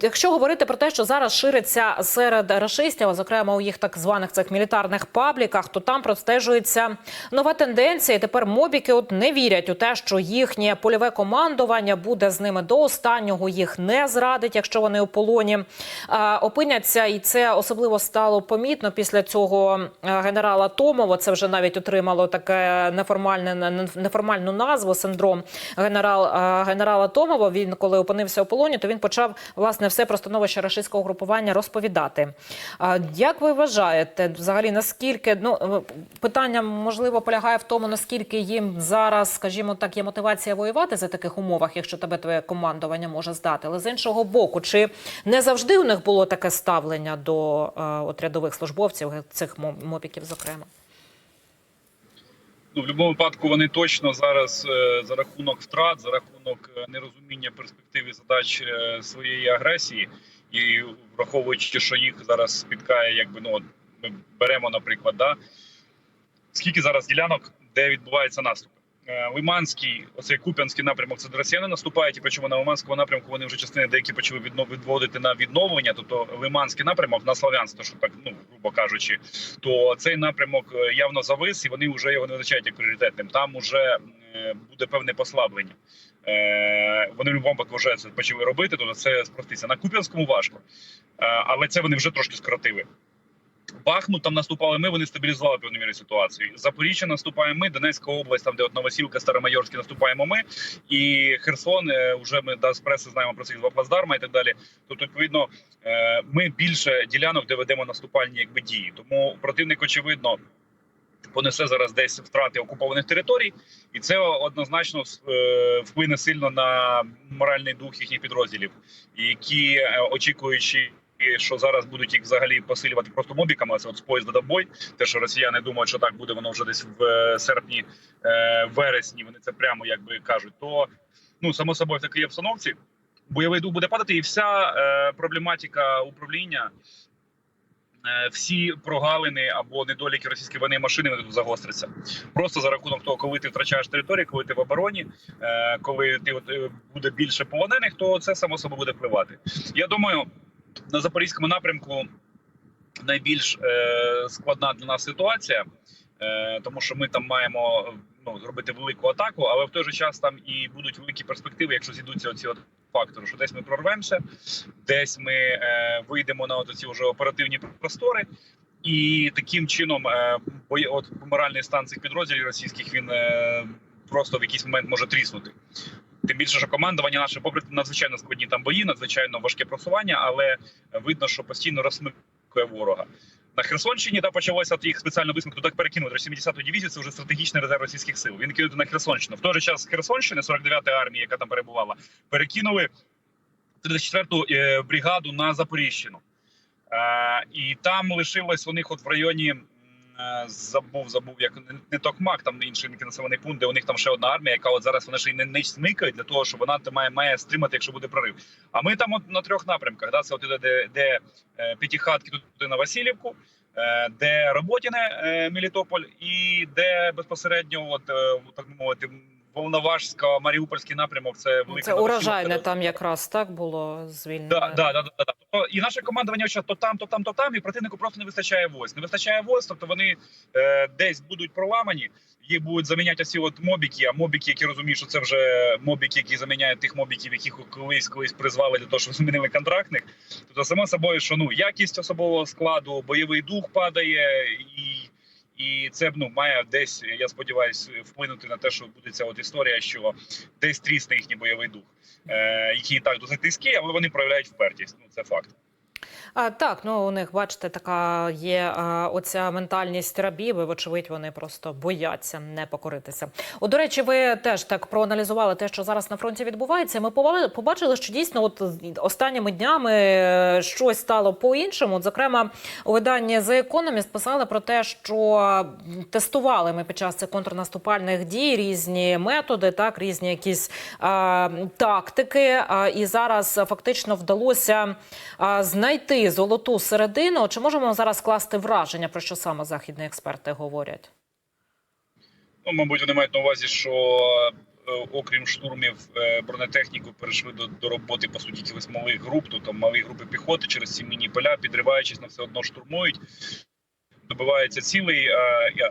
Якщо говорити про те, що зараз шириться серед рашистів, а зокрема у їх так званих цих мілітарних пабліках, то там простежується нова тенденція. І Тепер мобіки от не вірять у те, що їхнє польове командування буде з ними до останнього, їх не зрадить, якщо вони у полоні опиняться. І це особливо стало помітно після цього генерала Томова. Це вже навіть отримало таке неформальне неформальну назву синдром генерал генерала Томова. Він коли опинився у полоні, то він почав власне все про становище рашистського групування розповідати. Як ви вважаєте, взагалі наскільки ну е, питання можливо полягає в тому, наскільки їм зараз, скажімо так, є мотивація воювати за таких умовах, якщо тебе твоє командування може здати, але з іншого боку, чи не завжди у них було таке ставлення до е, от рядових службовців цих мо- мобіків, зокрема? Ну, в будь-якому випадку вони точно зараз е, за рахунок втрат, за рахунок е, нерозуміння перспективи задач е, своєї агресії, і враховуючи, що їх зараз спіткає, якби ну ми беремо, наприклад, да скільки зараз ділянок, де відбувається наступ. Е, Лиманський, оцей Куп'янський напрямок, це росіяни наступають, і причому на Лиманському напрямку вони вже частини деякі почали відводити на відновлення. Тобто Лиманський напрямок на Слов'янськ, то що так, ну грубо кажучи, то цей напрямок е, явно завис, і вони вже його не визначають як пріоритетним. Там уже е, буде певне послаблення. Е, Вони в будь-якому випадку вже це почали робити, тобто це спроститься. На Куп'янському важко, Е, але це вони вже трошки скоротили. Бахмут там наступали ми, вони стабілізували певною мірою ситуацію. Запоріжжя наступаємо ми, Донецька область, там де от Новосілка, Старомайорське наступаємо ми, і Херсон. е, Вже ми да, з преси знаємо про цих два плацдарма і так далі. Тобто, відповідно, е, ми більше ділянок, де ведемо наступальні якби дії. Тому противник, очевидно. Понесе зараз десь втрати окупованих територій, і це однозначно е, вплине сильно на моральний дух їхніх підрозділів, які очікуючи що зараз будуть їх взагалі посилювати просто мобіками. Це от з поїзда до бой. Те, що росіяни думають, що так буде воно вже десь в е, серпні, е, вересні. Вони це прямо якби кажуть. То ну само собою в такій обстановці бойовий дух буде падати, і вся е, проблематика управління. Всі прогалини або недоліки російської воєнної машини вони тут загостряться просто за рахунок того, коли ти втрачаєш територію, коли ти в обороні, коли ти буде більше полонених, то це само собою буде впливати. Я думаю, на запорізькому напрямку найбільш е, складна для нас ситуація, е, тому що ми там маємо ну, зробити велику атаку, але в той же час там і будуть великі перспективи, якщо зійдуться оці от фактори, що десь ми прорвемося, десь ми е, вийдемо на от ці вже оперативні простори. І таким чином, е, от моральний стан цих підрозділів російських він е, просто в якийсь момент може тріснути. Тим більше, що командування наше, попри надзвичайно складні там бої, надзвичайно важке просування, але видно, що постійно розсмикує ворога. На Херсонщині та почалося їх спеціально висмикнути, так перекинути 70-ту дивізію. Це вже стратегічний резерв російських сил. Він кинути на Херсонщину. В той же час Херсонщини, 49-ї армії, яка там перебувала, перекинули 34-ту е, бригаду на Запоріжжину. Е, і там лишилось у них от в районі. Е, Забув, забув, як не, Токмак, там інший населений пункт, де у них там ще одна армія, яка от зараз вони ще й не, не смикають для того, щоб вона має, має стримати, якщо буде прорив. А ми там от на трьох напрямках. Да, це от іде, де, де е, п'ятихатки туди на Васильівку, е, де Роботіне, Мелітополь, і де безпосередньо, от так мовити, Волноважська, Маріупольський напрямок. Це велика Це урожайне там якраз так було звільнено. Да, да, да, да, да. Тобто, і наше командування що то там, то там, то там, і противнику просто не вистачає войск. Не вистачає войск, тобто вони е, десь будуть проламані, їх будуть заміняти ці от мобіки, а мобіки, які розуміють, що це вже мобіки, які заміняють тих мобіків, яких колись колись призвали для того, щоб змінили контрактних. Тобто, само собою, що ну якість особового складу, бойовий дух падає і. І це ну має десь, я сподіваюся, вплинути на те, що буде ця от історія, що десь трісне їхній бойовий дух, е, який так досить низький, але вони проявляють впертість. Ну це факт. А, так, ну у них, бачите, така є а, оця ментальність рабів, і, вочевидь, вони просто бояться не покоритися. От, до речі, ви теж так проаналізували те, що зараз на фронті відбувається. Ми побачили- що дійсно от останніми днями е, щось стало по-іншому. От, Зокрема, у виданні The Economist писали про те, що тестували ми під час цих контрнаступальних дій різні методи, так, різні якісь а, тактики. А, і зараз фактично вдалося а, знайти золоту середину. Чи можемо зараз скласти враження, про що саме західні експерти говорять? Ну, мабуть, вони мають на увазі, що окрім штурмів е, бронетехніку, перейшли до, до роботи по суті якихось малих груп, тобто малі групи піхоти через ці міні поля, підриваючись на все одно штурмують. Добиваються цілий е,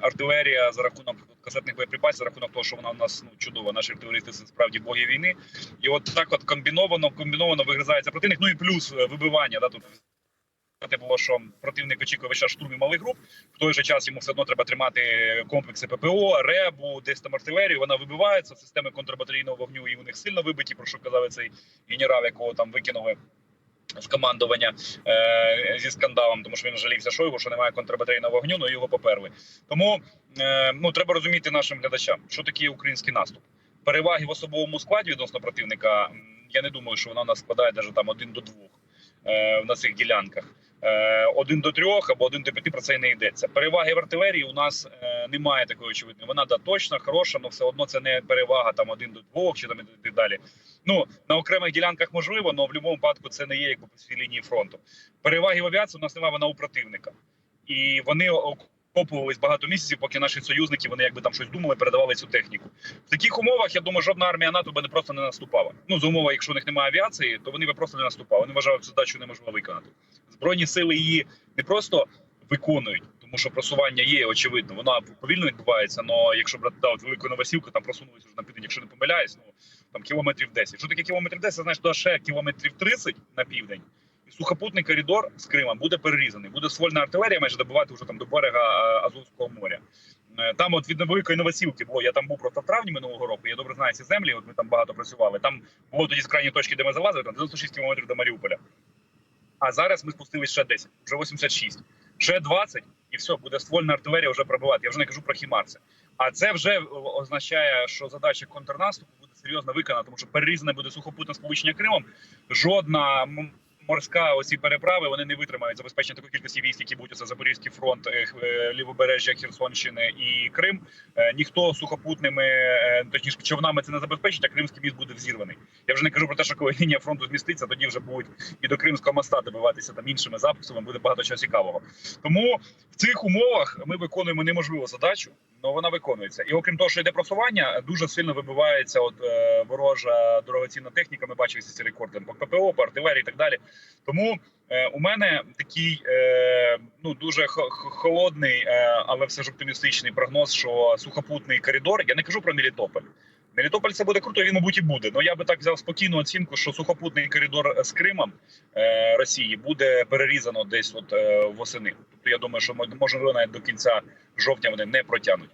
артилерія за рахунок касетних боєприпасів, за рахунок того, що вона у нас ну чудова. Наші артилерісти це справді боги війни. І от так, от комбіновано, комбіновано вигризається противник. Ну і плюс е, вибивання. Да, тут було, що противник очікує весь час штурмів малих груп. В той же час йому все одно треба тримати комплекси ППО, РЕБу, десь там артилерію. Вона вибивається. Системи контрбатарійного вогню і у них сильно вибиті. Про що казав цей генерал, якого там викинули. З командування е, зі скандалом, тому що він жалівся Шойгу, що немає контрбатарейного вогню, ну його поперли. Тому е, ну треба розуміти нашим глядачам, що таке український наступ. Переваги в особовому складі відносно противника. Я не думаю, що вона у нас складає навіть там один до двох е, на цих ділянках. Е, один до трьох або один до п'яти про це і не йдеться. Переваги в артилерії у нас е, немає такої очевидної. Вона да точна, хороша, але все одно це не перевага там один до двох чи там і так далі. Ну на окремих ділянках можливо, але в будь-якому випадку це не є якби по всій лінії фронту. Переваги в авіації у нас немає вона у противника, і вони окопувались багато місяців, поки наші союзники вони якби там щось думали, передавали цю техніку. В таких умовах я думаю, жодна армія НАТО би не просто не наступала. Ну з умови, якщо у них немає авіації, то вони би просто не наступали. Вони вважають цю задачу неможливо виконати. Збройні сили її не просто виконують, тому що просування є очевидно. Вона повільно відбувається. але якщо брати да, от велику новосілку, там просунулися вже на південь, якщо не помиляюсь, ну там кілометрів 10. Що таке кілометрів 10? Це значить, туди ще кілометрів 30 на південь. Сухопутний коридор з Крима буде перерізаний. Буде ствольна артилерія майже добивати вже там до берега е, Азовського моря. Е, Там, от від великої новосілки було. Я там був просто в травні минулого року. Я добре знаю ці землі. От ми там багато працювали. Там було тоді з крайньої точки, де ми залазили, там 96 кілометрів до Маріуполя. А зараз ми спустились ще 10, вже 86, ще 20, і все, буде ствольна артилерія вже пробивати. Я вже не кажу про хімарси. А це вже означає, що задача контрнаступу буде серйозно виконана, тому що перерізане буде сухопутне сполучення Кримом. Жодна морська оці переправи вони не витримають забезпечення такої кількості військ, які будуть це Запорізький фронт, е, е, лівобережжя Херсонщини і Крим. Е, Ніхто сухопутними, точніше човнами це не забезпечить, а Кримський міст буде взірваний. Я вже не кажу про те, що коли лінія фронту зміститься, тоді вже будуть і до Кримського моста добиватися там іншими записами. Буде багато чого цікавого. Тому в цих умовах ми виконуємо неможливу задачу, але вона виконується. І окрім того, що йде просування, дуже сильно вибивається от е, ворожа дорогоцінна техніка. Ми бачили ці рекорди по ППО, по артилерії і так далі. Тому е, у мене такий е, ну дуже хо- хо- холодний, е, але все ж оптимістичний прогноз, що сухопутний коридор. Я не кажу про Мелітополь. Мелітополь це буде круто, він, мабуть, і буде. Ну я би так взяв спокійну оцінку, що сухопутний коридор з Кримом е, Росії буде перерізано десь от е, восени. Тобто я думаю, що мо- можливо навіть до кінця жовтня вони не протягнуть.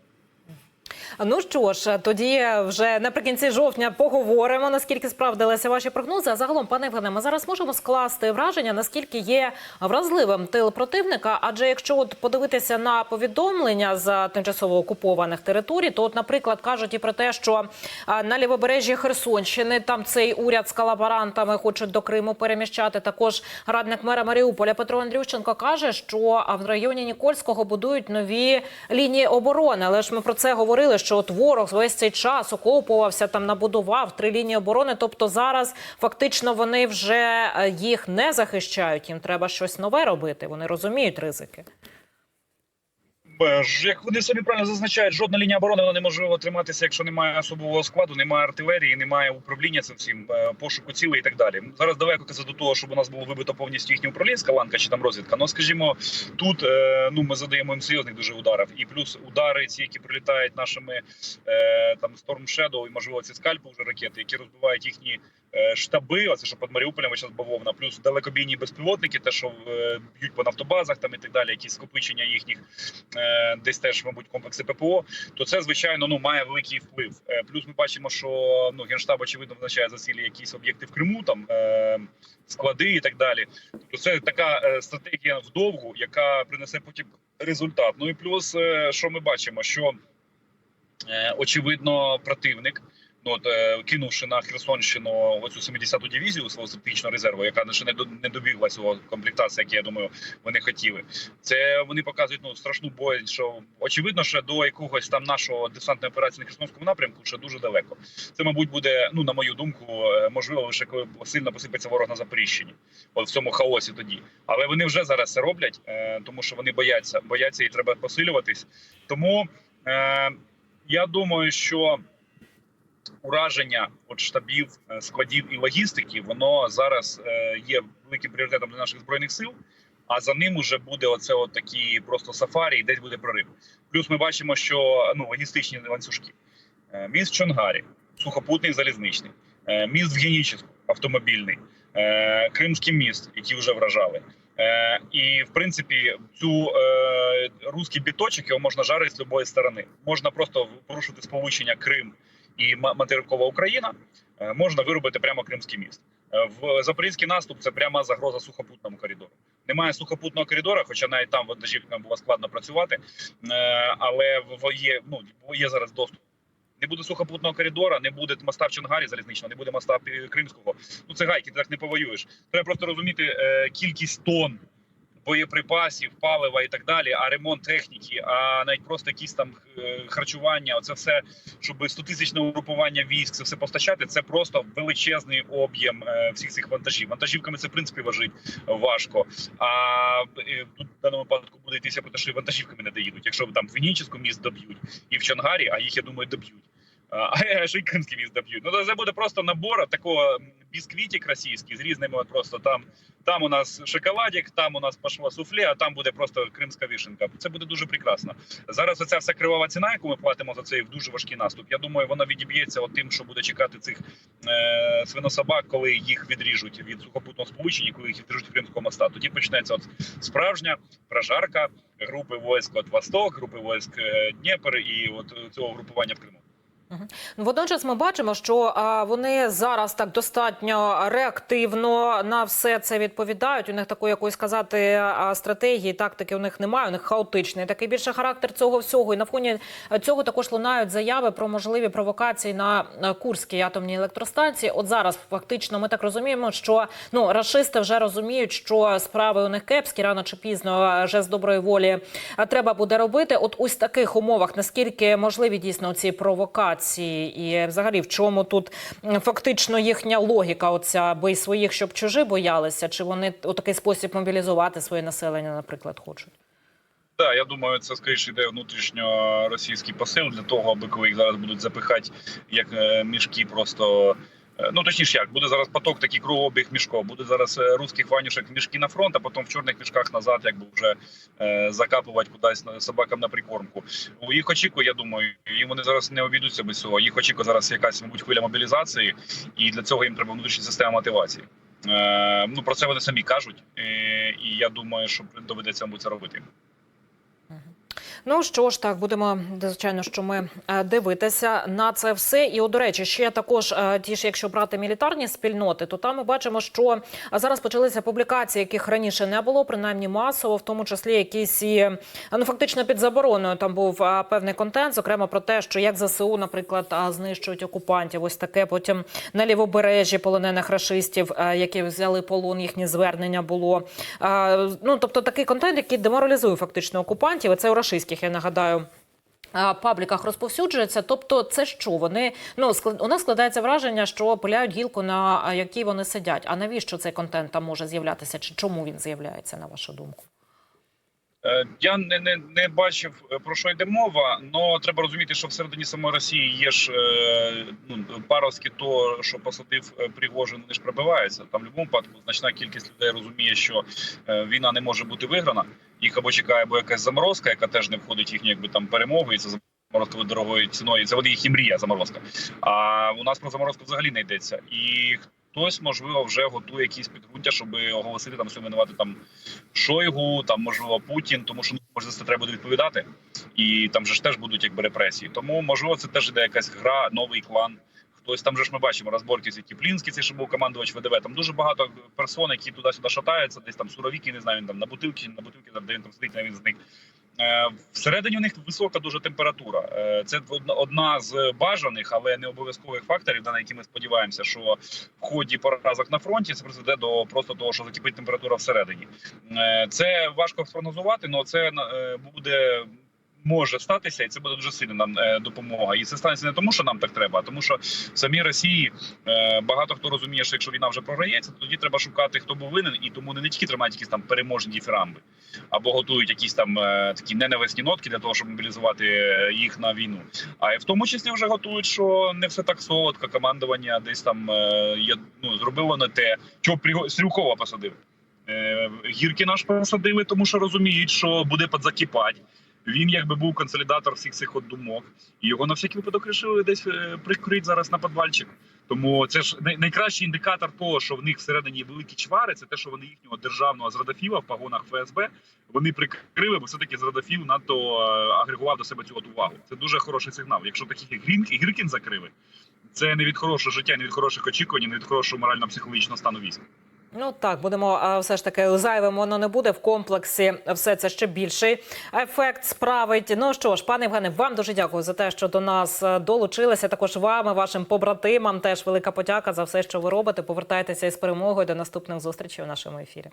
Ну що ж, тоді вже наприкінці жовтня поговоримо, наскільки справдилися ваші прогнози. А загалом, пане Євгене, ми зараз можемо скласти враження, наскільки є вразливим тил противника. Адже якщо от подивитися на повідомлення з тимчасово окупованих територій, то, от, наприклад, кажуть і про те, що на лівобережжі Херсонщини там цей уряд з колаборантами хочуть до Криму переміщати. Також радник мера Маріуполя Петро Андрющенко каже, що в районі Нікольського будують нові лінії оборони. Але ж ми про це говорили, що от ворог весь цей час окопувався там, набудував три лінії оборони. Тобто зараз фактично вони вже е, їх не захищають. Їм треба щось нове робити. Вони розуміють ризики. Як вони самі правильно зазначають, жодна лінія оборони вона неможливо триматися, якщо немає особового складу, немає артилерії, немає управління цим всім е, пошуку цілей і так далі. Зараз далеко казати до того, щоб у нас було вибито повністю їхня управлінська ланка чи там розвідка. Ну скажімо, тут е, ну ми задаємо їм серйозних дуже ударів, і плюс удари, ці, які прилітають нашими е, там Storm Shadow і можливо ці скальпи вже ракети, які розбивають їхні штаби. Оце що під Маріуполем зараз бавовна, плюс далекобійні безпілотники, те, що е, б'ють по нафтобазах, там і так далі, якісь скопичення їхніх. Е, десь теж, мабуть, комплекси ППО, то це звичайно ну має великий вплив. Е, Плюс ми бачимо, що ну генштаб очевидно визначає за якісь об'єкти в Криму, там е, склади і так далі. Тобто це така е, стратегія вдовгу, яка принесе потім результат. Ну і плюс, е, що ми бачимо, що е, очевидно противник. Ну, от, е, кинувши на Херсонщину оцю 70-ту дивізію свого стратегічного резерву, яка ще не не добігла цього комплектації, як я думаю, вони хотіли. Це вони показують ну страшну бой, що очевидно, що до якогось там нашого десантної операції на Херсонському напрямку ще дуже далеко. Це, мабуть, буде, ну на мою думку, е, можливо, лише коли сильно посипеться ворог на Запоріжчині, от в цьому хаосі тоді. Але вони вже зараз це роблять, е, тому що вони бояться, бояться і треба посилюватись. Тому е, я думаю, що. Ураження от штабів, е, складів і логістики, воно зараз е, є великим пріоритетом для наших збройних сил. А за ним уже буде оце от такі просто сафарі, і десь буде прорив. Плюс ми бачимо, що ну логістичні ланцюжки, Е, міст Чонгарі, сухопутний залізничний, міст в Геніческу, автомобільний, Кримський міст, які вже вражали. І в принципі, цю е, руський біточок його можна жарити з любої сторони. Можна просто порушити сполучення Крим і ма- материкова Україна. е, Можна виробити прямо Кримський міст. Е, В запорізький наступ це пряма загроза сухопутному коридору. Немає сухопутного коридора, хоча навіть там вантажівкам було складно працювати, е, але є ну є зараз доступ. Не буде сухопутного коридора, не буде моста в Чонгарі залізничного, не буде моста Кримського. Ну це гайки, ти так не повоюєш. Треба просто розуміти кількість тонн боєприпасів, палива і так далі, а ремонт техніки, а навіть просто якісь там е, харчування. Оце все, щоб 100 тисячне угрупування військ, це все постачати. Це просто величезний об'єм е, всіх цих вантажів. Вантажівками це в принципі важить важко. А е, тут в даному випадку буде йтися про те, що вантажівками не доїдуть. Якщо там в Вініческу міст доб'ють і в Чонгарі, а їх я думаю доб'ють. А а ще й кримський міст доб'ють. Ну це буде просто набор такого бісквітик російський з різними от просто там. Там у нас шоколадик, там у нас пошло суфле, а там буде просто кримська вишенка. Це буде дуже прекрасно. Зараз оця вся кривава ціна, яку ми платимо за цей дуже важкий наступ. Я думаю, вона відіб'ється от тим, що буде чекати цих е, свинособак, коли їх відріжуть від сухопутного сполучення, коли їх відріжуть від Кримського моста. Тоді почнеться от справжня прожарка групи військ от Восток, групи військ е, Дніпр і от цього групування в Криму. Водночас ми бачимо, що вони зараз так достатньо реактивно на все це відповідають. У них такої якоїсь сказати стратегії, тактики у них немає. У них хаотичний такий більше характер цього всього. І на фоні цього також лунають заяви про можливі провокації на Курській атомній електростанції. От зараз фактично ми так розуміємо, що ну рашисти вже розуміють, що справи у них кепські рано чи пізно вже з доброї волі треба буде робити. От ось таких умовах наскільки можливі дійсно ці провокації, і взагалі в чому тут фактично їхня логіка? Оця бий своїх, щоб чужі боялися, чи вони у такий спосіб мобілізувати своє населення, наприклад, хочуть? Так, я думаю, це скоріше йде внутрішньо російський посил для того, аби коли їх зараз будуть запихати як е, мішки, просто ну точніше, як буде зараз поток, такий кругообіг мішков. Буде зараз е, русських ванюшек мішки на фронт, а потім в чорних мішках назад, якби вже е, закапувати кудись на- собакам на прикормку. У їх очікує, я думаю, і вони зараз не обійдуться без цього. Їх очікує зараз якась мабуть хвиля мобілізації, і для цього їм треба внутрішня система мотивації. Е, ну про це вони самі кажуть, е, і я думаю, що доведеться мабуть це робити. Ну що ж, так будемо звичайно, що ми е, дивитися на це все. І до речі, ще також е, ті ж, якщо брати мілітарні спільноти, то там ми бачимо, що зараз почалися публікації, яких раніше не було, принаймні масово, в тому числі якісь і ну фактично під забороною. Там був е, певний контент, зокрема про те, що як ЗСУ, наприклад, знищують окупантів. Ось таке потім на лівобережжі полонених рашистів, які взяли полон, їхні звернення було. Ну тобто такий контент, який деморалізує фактично окупантів. і Це у рашистських, я нагадаю. Пабліках розповсюджується, тобто це що вони ну у нас складається враження, що пиляють гілку, на якій вони сидять. А навіщо цей контент там може з'являтися? Чи чому він з'являється на вашу думку? Е, Я не, не, не бачив е, про що йде мова, але треба розуміти, що всередині самої Росії є ж е, ну, паростки того, що посадив Пригожин, вони ж пробиваються. Там в будь-якому випадку значна кількість людей розуміє, що війна не може бути виграна. Їх або чекає або якась заморозка, яка теж не входить в їхню якби там перемогу, і це заморозка дорогою ціною. Це вони їх і мрія заморозка. А у нас про заморозку взагалі не йдеться. І хтось, можливо, вже готує якісь підґрунтя, щоб оголосити там винувати там Шойгу, там можливо Путін, тому що ну, може за це треба буде відповідати, і там же ж теж будуть якби репресії. Тому можливо, це теж іде якась гра, новий клан. Хтось там же ж ми бачимо розборки ці Кіплінський, цей що був командувач ВДВ. Там дуже багато персон, які туди-сюди шатаються, десь там суровіки, не знаю, він там на бутилки, на бутилки, де він там сидить, він зник. Е, Всередині у них висока дуже температура. Е, Це одна- з бажаних, але не обов'язкових факторів, на які ми сподіваємося, що в ході поразок на фронті це призведе до просто того, що закипить температура всередині. Е, Це важко спрогнозувати, але це буде може статися, і це буде дуже сильна нам е, допомога. І це станеться не тому, що нам так треба, а тому, що в самій Росії е, багато хто розуміє, що якщо війна вже програється, то тоді треба шукати, хто був винен, і тому не тільки тримають якісь там переможні діфірамби, або готують якісь там е, такі ненависні нотки для того, щоб мобілізувати їх на війну. А в тому числі вже готують, що не все так солодко. Командування десь там є, ну, зробило не те, чого Приго- Стрілкова посадив. Гірки наш посадили, тому що розуміють, що буде підзакипати. Він якби був консолідатор всіх цих от думок, і його на всякий випадок рішили десь е, прикрити зараз на підвальчик. Тому це ж найкращий індикатор того, що в них всередині великі чвари, це те, що вони їхнього державного зрадафіла в погонах ФСБ вони прикрили, бо все таки зрадафіл надто е, агрегував до себе цю от увагу. Це дуже хороший сигнал. Якщо таких Грін Гіркін закрили, це не від хорошого життя, не від хороших очікувань, не від хорошого морально-психологічного стану війська. Ну так, будемо все ж таки зайвим воно не буде в комплексі. Все це ще більший ефект справить. Ну що ж, пане Євгене, вам дуже дякую за те, що до нас е, долучилися. Також вам і вашим побратимам теж велика подяка за все, що ви робите. Повертайтеся із перемогою. До наступних зустрічей у нашому ефірі.